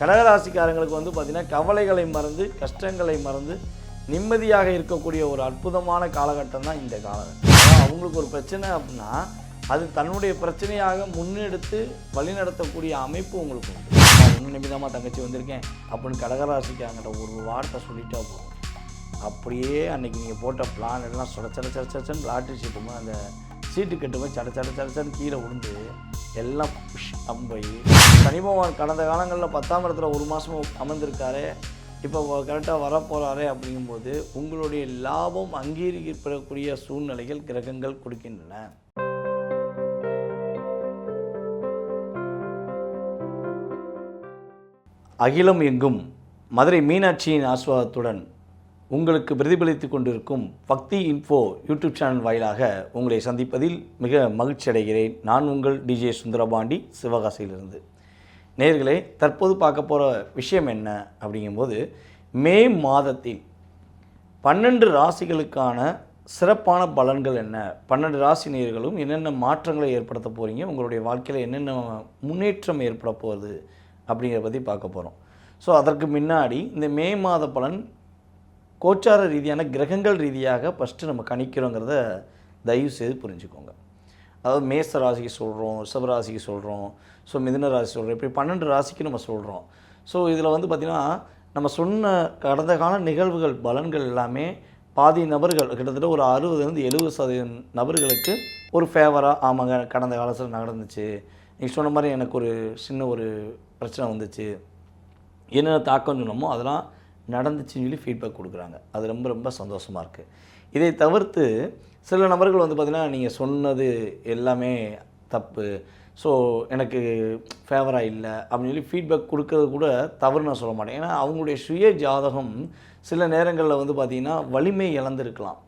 கடகராசிக்காரங்களுக்கு வந்து பார்த்திங்கன்னா கவலைகளை மறந்து கஷ்டங்களை மறந்து நிம்மதியாக இருக்கக்கூடிய ஒரு அற்புதமான காலகட்டம் தான் இந்த காலகட்டம். அவங்களுக்கு ஒரு பிரச்சனை அப்படின்னா அது தன்னுடைய பிரச்சனையாக முன்னெடுத்து வழிநடத்தக்கூடிய அமைப்பு உங்களுக்கு உண்டு. இன்னும் நிமிதமாக தங்கச்சி வந்திருக்கேன் அப்படின்னு கடகராசிக்காரங்கிட்ட ஒரு வார்த்தை சொல்லிட்டா போதும். அப்படியே அன்னைக்கு நீங்கள் போட்ட பிளான் எல்லாம் சொட சட சட சடச்சன்னு லாட்ரி சீட்டு அந்த சீட்டு கட்டும்போது சட சட சடச்சன்னு கீழே விழுந்து எல்லாம் புஷ் அம்பை சனிபகவான் கடந்த காலங்களில் பத்தாம் இடத்துல ஒரு மாதம் அமர்ந்திருக்காரு. இப்போ கரெக்டாக வரப்போகிறாரே அப்படிங்கும்போது உங்களுடைய லாபம் அங்கீகரிக்கப்படக்கூடிய சூழ்நிலைகள் கிரகங்கள் கொடுக்கின்றன. அகிலம் எங்கும் மதுரை மீனாட்சியின் ஆஸ்வாதத்துடன் உங்களுக்கு பிரதிபலித்து கொண்டிருக்கும் பக்தி இன்ஃபோ யூடியூப் சேனல் வாயிலாக உங்களை சந்திப்பதில் மிக மகிழ்ச்சி அடைகிறேன். நான் உங்கள் டிஜே சுந்தரபாண்டி சிவகாசியிலிருந்து. நேர்களே தற்போது பார்க்க போகிற விஷயம் என்ன அப்படிங்கும்போது மே மாதத்தில் பன்னெண்டு ராசிகளுக்கான சிறப்பான பலன்கள் என்ன? பன்னெண்டு ராசி நேர்களும் என்னென்ன மாற்றங்களை ஏற்படுத்த போகிறீங்க உங்களுடைய வாழ்க்கையில் என்னென்ன முன்னேற்றம் ஏற்பட போகுது அப்படிங்கிறத பற்றி பார்க்க போகிறோம் ஸோ அதற்கு முன்னாடி இந்த மே மாத பலன் கோச்சார ரீதியான கிரகங்கள் ரீதியாக ஃபஸ்ட்டு நம்ம கணிக்கிறோங்கிறத தயவு செய்து புரிஞ்சுக்கோங்க. அதாவது மேச ராசிக்கு சொல்கிறோம் ரிஷபராசிக்கு சொல்கிறோம் ஸோ மிதுன ராசி சொல்கிறோம் இப்படி பன்னெண்டு ராசிக்கு நம்ம சொல்கிறோம் ஸோ இதில் வந்து பார்த்திங்கன்னா நம்ம சொன்ன கடந்த கால நிகழ்வுகள் பலன்கள் எல்லாமே பாதி நபர்கள் கிட்டத்தட்ட ஒரு அறுபதுலேருந்து எழுபது சதவீதம் நபர்களுக்கு ஒரு ஃபேவராக ஆமாங்க கடந்த காலத்தில் நடந்துச்சு. நீங்கள் சொன்ன மாதிரி எனக்கு ஒரு சின்ன ஒரு பிரச்சனை வந்துச்சு. என்னென்ன தாக்கம் சொன்னோமோ அதெல்லாம் நடந்துச்சுன்னு சொல்லி ஃபீட்பேக் கொடுக்குறாங்க. அது ரொம்ப ரொம்ப சந்தோஷமாக இருக்குது இதை தவிர்த்து சில நபர்கள் வந்து பார்த்திங்கன்னா நீங்கள் சொன்னது எல்லாமே தப்பு. ஸோ எனக்கு ஃபேவராக இல்லை அப்படின்னு சொல்லி ஃபீட்பேக் கொடுக்கறது கூட தவறு நான் சொல்ல மாட்டேன். ஏன்னா அவங்களுடைய சுய ஜாதகம் சில நேரங்களில் வந்து பார்த்திங்கன்னா வலிமை இழந்திருக்கலாம்.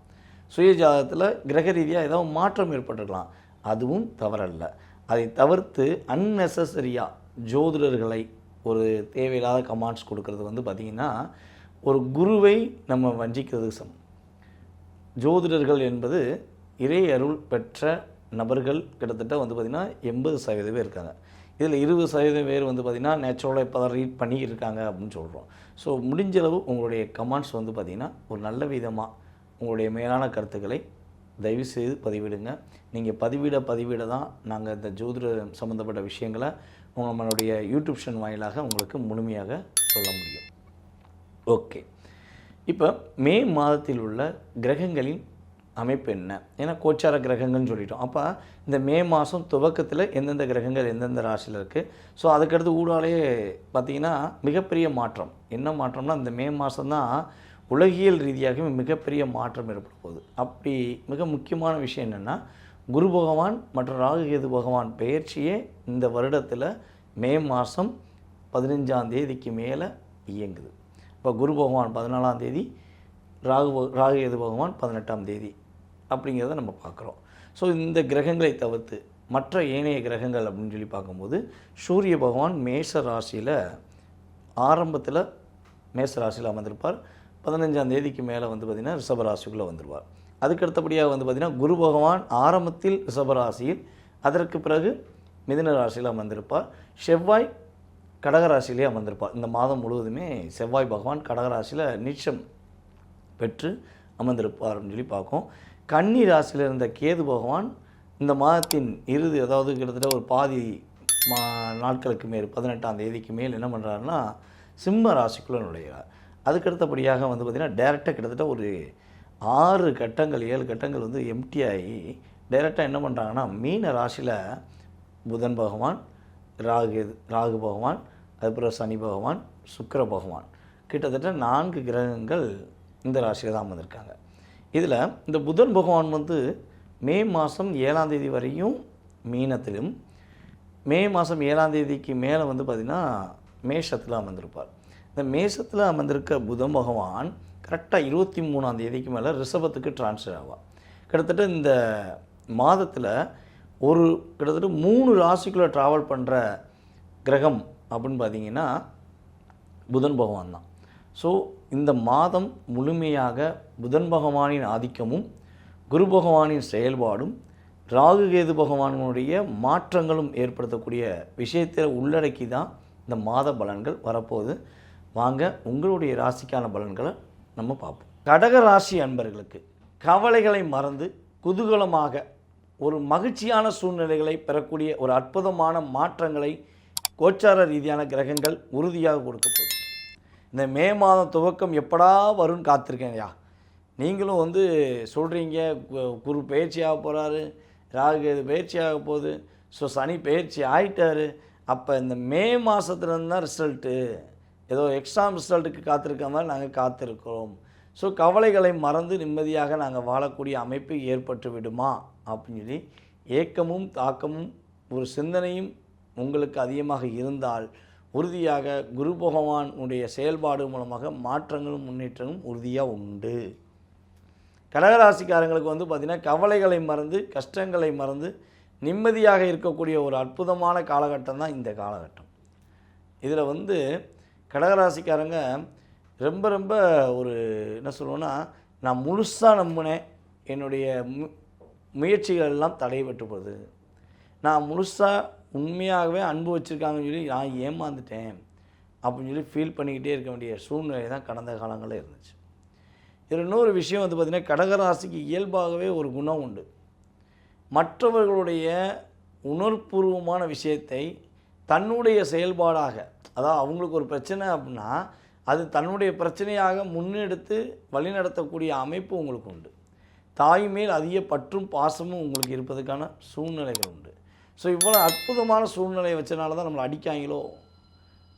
சுய ஜாதகத்தில் கிரக ரீதியாக ஏதாவது மாற்றம் ஏற்பட்டிருக்கலாம். அதுவும் தவறல்ல. அதை தவிர்த்து அன்னெசரியாக ஜோதிடர்களை ஒரு தேவையில்லாத கமாண்ட்ஸ் கொடுக்கறது வந்து பார்த்திங்கன்னா ஒரு குருவை நம்ம வஞ்சிக்கிறது சம். ஜோதிடர்கள் என்பது இறை அருள் பெற்ற நபர்கள் கிட்டத்தட்ட வந்து பார்த்திங்கன்னா எண்பது சதவீதம் பேர் இருக்காங்க. இதில் இருபது சதவீதம் பேர் வந்து பார்த்திங்கன்னா நேச்சுரலாக இப்போ தான் ரீட் பண்ணி இருக்காங்க அப்படின்னு சொல்கிறோம் ஸோ முடிஞ்சளவு உங்களுடைய கமெண்ட்ஸ் வந்து பார்த்திங்கன்னா ஒரு நல்ல விதமாக உங்களுடைய மேலான கருத்துக்களை தயவுசெய்து பதிவிடுங்க. நீங்கள் பதிவிட பதிவிட தான் நாங்கள் இந்த ஜோதிட சம்மந்தப்பட்ட விஷயங்களை நம்மளுடைய யூடியூப் சேனல் வாயிலாக உங்களுக்கு முழுமையாக சொல்ல முடியும். ஓகே. இப்போ மே மாதத்தில் உள்ள கிரகங்களின் அமைப்பு என்ன? ஏன்னா கோச்சார கிரகங்கள்னு சொல்லிட்டோம். அப்போ இந்த மே மாதம் துவக்கத்தில் எந்தெந்த கிரகங்கள் எந்தெந்த ராசியில் இருக்குது ஸோ அதுக்கடுத்து ஊடாலே பார்த்திங்கன்னா மிகப்பெரிய மாற்றம். என்ன மாற்றம்னா இந்த மே மாதம் தான் உலகியல் ரீதியாகவே மிகப்பெரிய மாற்றம் ஏற்பட போகுது. அப்படி மிக முக்கியமான விஷயம் என்னென்னா குரு பகவான் மற்றும் ராகுகேது பகவான் பெயர்ச்சியே இந்த வருடத்தில் மே மாதம் பதினஞ்சாம் தேதிக்கு மேலே இயங்குது. இப்போ குரு பகவான் பதினாலாம் தேதி ராகு ராகுகேது பகவான் பதினெட்டாம் தேதி அப்படிங்கிறத நம்ம பார்க்குறோம். ஸோ இந்த கிரகங்களை தவிர்த்து மற்ற ஏனைய கிரகங்கள் அப்படின்னு சொல்லி பார்க்கும்போது சூரிய பகவான் மேஷ ராசியில் ஆரம்பத்தில் மேஷ ராசியில் அமர்ந்திருப்பார். பதினஞ்சாம் தேதிக்கு மேலே வந்து பார்த்திங்கன்னா ரிஷபராசிக்குள்ளே வந்துடுவார் அதுக்கு அடுத்தபடியாக வந்து பார்த்திங்கன்னா குரு பகவான் ஆரம்பத்தில் ரிஷபராசியில் அதற்கு பிறகு மிதுன ராசியில் அமர்ந்திருப்பார். செவ்வாய் கடகராசியிலே அமர்ந்திருப்பார். இந்த மாதம் முழுவதுமே செவ்வாய் பகவான் கடகராசியில் நீச்சம் பெற்று அமர்ந்திருப்பார்னு சொல்லி பார்க்கும். கன்னி ராசியில் இருந்த கேது பகவான் இந்த மாதத்தின் இறுதி அதாவது கிட்டத்தட்ட ஒரு பாதி மா நாட்களுக்கு மேல் பதினெட்டாம் தேதிக்கு மேல் என்ன பண்ணுறாருன்னா சிம்ம ராசிக்குள்ளே நுழைகிறார் அதுக்கடுத்தபடியாக வந்து பார்த்திங்கன்னா டேரெக்டாக கிட்டத்தட்ட ஒரு ஆறு கட்டங்கள் ஏழு கட்டங்கள் வந்து எம்டி ஆகி டைரெக்டாக என்ன பண்ணுறாங்கன்னா மீன ராசியில் புதன் பகவான் ராகு ராகு பகவான் அதுக்கப்புறம் சனி பகவான் சுக்கர பகவான். கிட்டத்தட்ட நான்கு கிரகங்கள் இந்த ராசியில் தான் வந்திருக்காங்க இதில் இந்த புதன் பகவான் வந்து மே மாதம் ஏழாம் தேதி வரையும் மீனத்திலும் மே மாதம் ஏழாம் தேதிக்கு மேலே வந்து பார்த்திங்கன்னா மேஷத்தில் அமர்ந்திருப்பார். இந்த மேசத்தில் அமர்ந்திருக்க புதன் பகவான் கரெக்டாக இருபத்தி மூணாம் தேதிக்கு மேலே ரிஷபத்துக்கு ட்ரான்ஸ்ஃபர் ஆவார். கிட்டத்தட்ட இந்த மாதத்தில் ஒரு கிட்டத்தட்ட மூணு ராசிக்குள்ளே ட்ராவல் பண்ணுற கிரகம் அப்படின்னு பார்த்தீங்கன்னா புதன் பகவான் தான். ஸோ இந்த மாதம் முழுமையாக புதன் பகவானின் ஆதிக்கமும் குரு பகவானின் செயல்பாடும் ராகு கேது பகவானுடைய மாற்றங்களும் ஏற்படுத்தக்கூடிய விஷயத்தை உள்ளடக்கி தான் இந்த மாத பலன்கள் வரப்போகுது. வாங்க உங்களுடைய ராசிக்கான பலன்களை நம்ம பார்ப்போம். கடக ராசி அன்பர்களுக்கு கவலைகளை மறந்து குதூகலமாக ஒரு மகிழ்ச்சியான சூழ்நிலைகளை பெறக்கூடிய ஒரு அற்புதமான மாற்றங்களை கோச்சார ரீதியான கிரகங்கள் உறுதியாக கொடுக்க போகுது. இந்த மே மாதம் துவக்கம் எப்படா வரும்னு காத்திருக்கேன்யா நீங்களும் வந்து சொல்கிறீங்க குரு பயிற்சி போகிறாரு ராகு இது பயிற்சி போகுது ஸோ சனி பயிற்சி ஆயிட்டாரு. அப்போ இந்த மே மாதத்துலேருந்து தான் ரிசல்ட்டு ஏதோ எக்ஸாம் ரிசல்ட்டுக்கு காத்திருக்க மாதிரி நாங்கள் காத்திருக்கிறோம். ஸோ கவலைகளை மறந்து நிம்மதியாக நாங்கள் வாழக்கூடிய அமைப்பு ஏற்பட்டு விடுமா? அப்படின்னு சொல்லி ஏக்கமும் தாக்கமும் ஒரு சிந்தனையும் உங்களுக்கு அதிகமாக இருந்தால் உறுதியாக குரு பகவானுடைய செயல்பாடு மூலமாக மாற்றங்களும் முன்னேற்றங்களும் உறுதியாக உண்டு. கடகராசிக்காரங்களுக்கு வந்து பார்த்திங்கன்னா கவலைகளை மறந்து கஷ்டங்களை மறந்து நிம்மதியாக இருக்கக்கூடிய ஒரு அற்புதமான காலகட்டம் தான் இந்த காலகட்டம். இதில் வந்து கடகராசிக்காரங்க ரொம்ப ரொம்ப ஒரு என்ன சொல்லுவோன்னா நான் முழுசாக நம்பினேன் என்னுடைய மு முயற்சிகள் எல்லாம் தடைபட்டு போகுது. நான் முழுசாக உண்மையாகவே அன்பு வச்சுருக்காங்கன்னு சொல்லி நான் ஏமாந்துட்டேன் அப்படின்னு சொல்லி ஃபீல் பண்ணிக்கிட்டே இருக்க வேண்டிய சூழ்நிலை தான் கடந்த காலங்களில் இருந்துச்சு. இதில் இன்னொரு விஷயம் வந்து பார்த்திங்கன்னா கடகராசிக்கு இயல்பாகவே ஒரு குணம் உண்டு. மற்றவர்களுடைய உணர்பூர்வமான விஷயத்தை தன்னுடைய செயல்பாடாக அதாவது அவங்களுக்கு ஒரு பிரச்சனை அப்படின்னா அது தன்னுடைய பிரச்சனையாக முன்னெடுத்து வழிநடத்தக்கூடிய அமைப்பு உங்களுக்கு உண்டு. தாய் மேல் அதிக பற்றும் பாசமும் உங்களுக்கு இருப்பதற்கான சூழ்நிலைகள் உண்டு. ஸோ இவ்வளோ அற்புதமான சூழ்நிலையை வச்சனால தான் நம்மளை அடிக்காங்களோ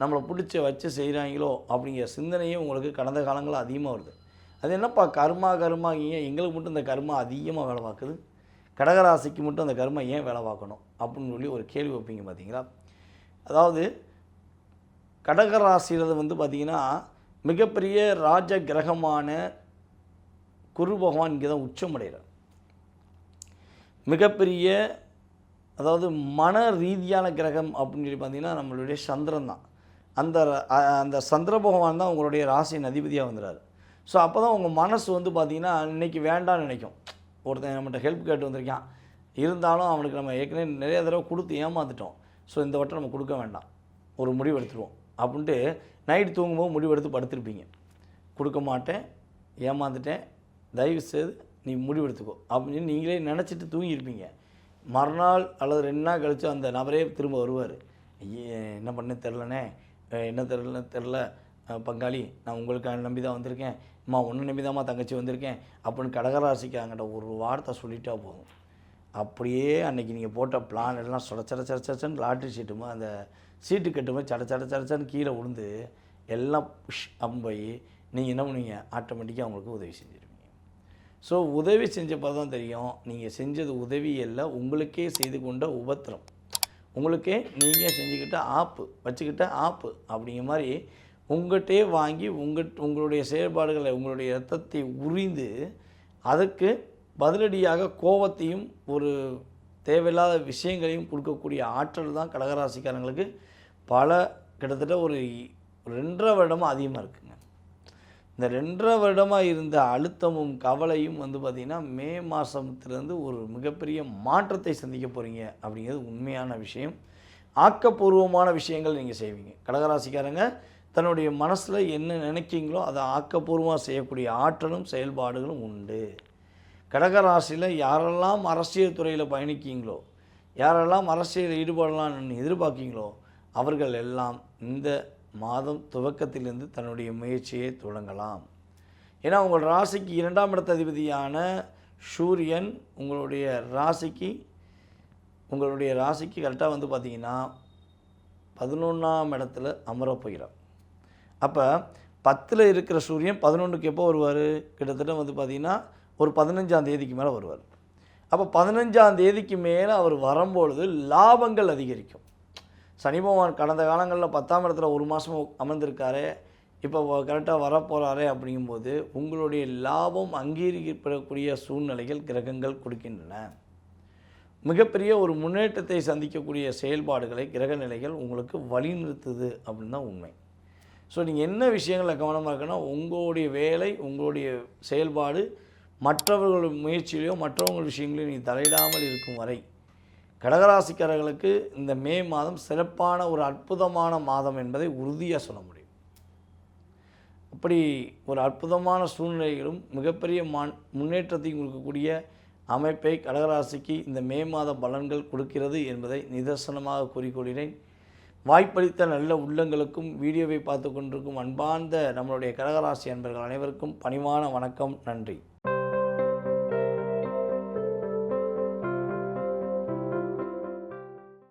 நம்மளை பிடிச்ச வச்சு செய்கிறாங்களோ அப்படிங்கிற சிந்தனையே உங்களுக்கு கடந்த காலங்களில் அதிகமாக வருது. அது என்னப்பா கர்மா கர்மாங்க எங்களுக்கு மட்டும் இந்த கர்மா அதிகமாக வேலை பார்க்குது? கடகராசிக்கு மட்டும் அந்த கர்மா ஏன் வேலை பார்க்கணும் அப்படின்னு சொல்லி ஒரு கேள்வி வைப்பீங்க பார்த்தீங்களா? அதாவது கடகராசியில் வந்து பார்த்திங்கன்னா மிகப்பெரிய ராஜ கிரகமான குரு பகவான் இங்கே தான் உச்சமடைகிறார் மிகப்பெரிய அதாவது மன ரீதியான கிரகம் அப்படின்னு சொல்லி பார்த்தீங்கன்னா நம்மளுடைய சந்திரன் தான். அந்த அந்த சந்திர பகவான் தான் உங்களுடைய ராசியின் அதிபதியாக வந்துடுறாரு. ஸோ அப்போ தான் உங்கள் மனசு வந்து பார்த்திங்கன்னா இன்னைக்கு வேண்டாம்னு நினைக்கும். ஒருத்தன் நம்மகிட்ட ஹெல்ப் கேட்டு வந்திருக்கான். இருந்தாலும் அவனுக்கு நம்ம ஏற்கனவே நிறைய தடவை கொடுத்து ஏமாந்துட்டோம் ஸோ இந்த வட்டம் நம்ம கொடுக்க வேண்டாம். ஒரு முடிவு எடுத்துருவோம். அப்படின்ட்டு நைட் தூங்கும்போது முடிவு எடுத்து படுத்திருப்பீங்க. கொடுக்க மாட்டேன் ஏமாந்துட்டேன் தயவு செய்து நீ முடிவு எடுத்துக்கோ. அப்படின்னு நீங்களே நினச்சிட்டு தூங்கியிருப்பீங்க. மறுநாள் அல்லது ரெண்டு நாள் கழித்து அந்த நபரே திரும்ப வருவார். என்ன பண்ண தெரிலனே என்ன தெரில. தெரில பங்காளி நான் உங்களுக்கு நம்பி தான் வந்திருக்கேன். அம்மா ஒன்று நம்பி தான்மா தங்கச்சி வந்திருக்கேன். அப்படின்னு கடகராசிக்கு அங்கிட்ட ஒரு வார்த்தை சொல்லிட்டா போதும். அப்படியே அன்னைக்கு நீங்கள் போட்ட பிளான் எல்லாம் சொட சட சட சடன்னு லாட்ரி சீட்டுமா அந்த சீட்டு கட்டுமோ சட சட சடச்சன்னு கீழே விழுந்து எல்லாம் புஷ் அம்பை போய் நீங்கள் என்ன பண்ணுவீங்க? ஆட்டோமேட்டிக்காக அவங்களுக்கு உதவி செஞ்சுருவீங்க. ஸோ உதவி செஞ்சப்போ தான் தெரியும். நீங்கள் செஞ்சது உதவி இல்லை உங்களுக்கே செய்து கொண்ட உபத்திரம். உங்களுக்கே நீங்கள் செஞ்சுக்கிட்ட ஆப்பு வச்சுக்கிட்ட ஆப்பு அப்படிங்கிற மாதிரி உங்கள்கிட்டே வாங்கி உங்கள் உங்களுடைய செயல்பாடுகளை உங்களுடைய ரத்தத்தை உரிந்து அதுக்கு பதிலடியாக கோபத்தையும் ஒரு தேவையில்லாத விஷயங்களையும் கொடுக்கக்கூடிய ஆற்றல் தான் கடகராசிக்காரங்களுக்கு பல கிட்டத்தட்ட ஒரு ரெண்டரை வருடமாக அதிகமாக இருக்குங்க. இந்த ரெண்டரை வருடமாக இருந்த அழுத்தமும் கவலையும் வந்து பார்த்திங்கன்னா மே மாதத்துலேருந்து ஒரு மிகப்பெரிய மாற்றத்தை சந்திக்க போகிறீங்க அப்படிங்கிறது உண்மையான விஷயம். ஆக்கப்பூர்வமான விஷயங்கள் நீங்கள் செய்வீங்க. கடகராசிக்காரங்க தன்னுடைய மனசில் என்ன நினைக்கிங்களோ அதை ஆக்கப்பூர்வமாக செய்யக்கூடிய ஆற்றலும் செயல்பாடுகளும் உண்டு. கடகராசியில் யாரெல்லாம் அரசியல் துறையில் பயணிக்கீங்களோ யாரெல்லாம் அரசியலில் ஈடுபடலாம்னு எதிர்பார்க்கீங்களோ அவர்கள் எல்லாம் இந்த மாதம் துவக்கத்திலிருந்து தன்னுடைய முயற்சியை தொடங்கலாம். ஏன்னா உங்கள் ராசிக்கு இரண்டாம் இடத்த அதிபதியான சூரியன் உங்களுடைய ராசிக்கு உங்களுடைய ராசிக்கு கரெக்டாக வந்து பார்த்தீங்கன்னா பதினொன்றாம் இடத்துல அமரப் போகிறார். அப்போ பத்தில் இருக்கிற சூரியன் பதினொன்றுக்கு எப்போ வருவார்? கிட்டத்தட்ட வந்து பார்த்திங்கன்னா ஒரு பதினஞ்சாம் தேதிக்கு மேலே வருவார். அப்போ பதினஞ்சாம் தேதிக்கு மேலே அவர் வரும்பொழுது லாபங்கள் அதிகரிக்கும். சனி பகவான் கடந்த காலங்களில் பத்தாம் இடத்துல ஒரு மாதம் அமர்ந்திருக்காரு இப்போ கரெக்டாக வரப்போகிறாரே அப்படிங்கும்போது உங்களுடைய லாபம் அங்கீகரிக்கப்படக்கூடிய சூழ்நிலைகள் கிரகங்கள் கொடுக்கின்றன. மிகப்பெரிய ஒரு முன்னேற்றத்தை சந்திக்கக்கூடிய செயல்பாடுகளை கிரக நிலைகள் உங்களுக்கு வழிநிறுத்துது அப்படின்னு தான் உண்மை. ஸோ நீங்கள் என்ன விஷயங்களில் கவனமாக இருக்கணும் உங்களுடைய வேலை உங்களுடைய செயல்பாடு மற்றவர்கள் முயற்சியிலையோ மற்றவங்கள் விஷயங்களையும் நீங்கள் தலையிடாமல் இருக்கும் வரை கடகராசிக்காரர்களுக்கு இந்த மே மாதம் சிறப்பான ஒரு அற்புதமான மாதம் என்பதை உறுதியாக சொல்ல முடியும். அப்படி ஒரு அற்புதமான சூழ்நிலைகளும் மிகப்பெரிய மான் முன்னேற்றத்தையும் கொடுக்கக்கூடிய அமைப்பை கடகராசிக்கு இந்த மே மாத பலன்கள் கொடுக்கிறது என்பதை நிதர்சனமாக கூறிக்கொள்கிறேன். வாய்ப்பளித்த நல்ல உள்ளங்களுக்கும் வீடியோவை பார்த்து கொண்டிருக்கும் அன்பார்ந்த நம்மளுடைய கடகராசி அன்பர்கள் அனைவருக்கும் பணிவான வணக்கம் நன்றி.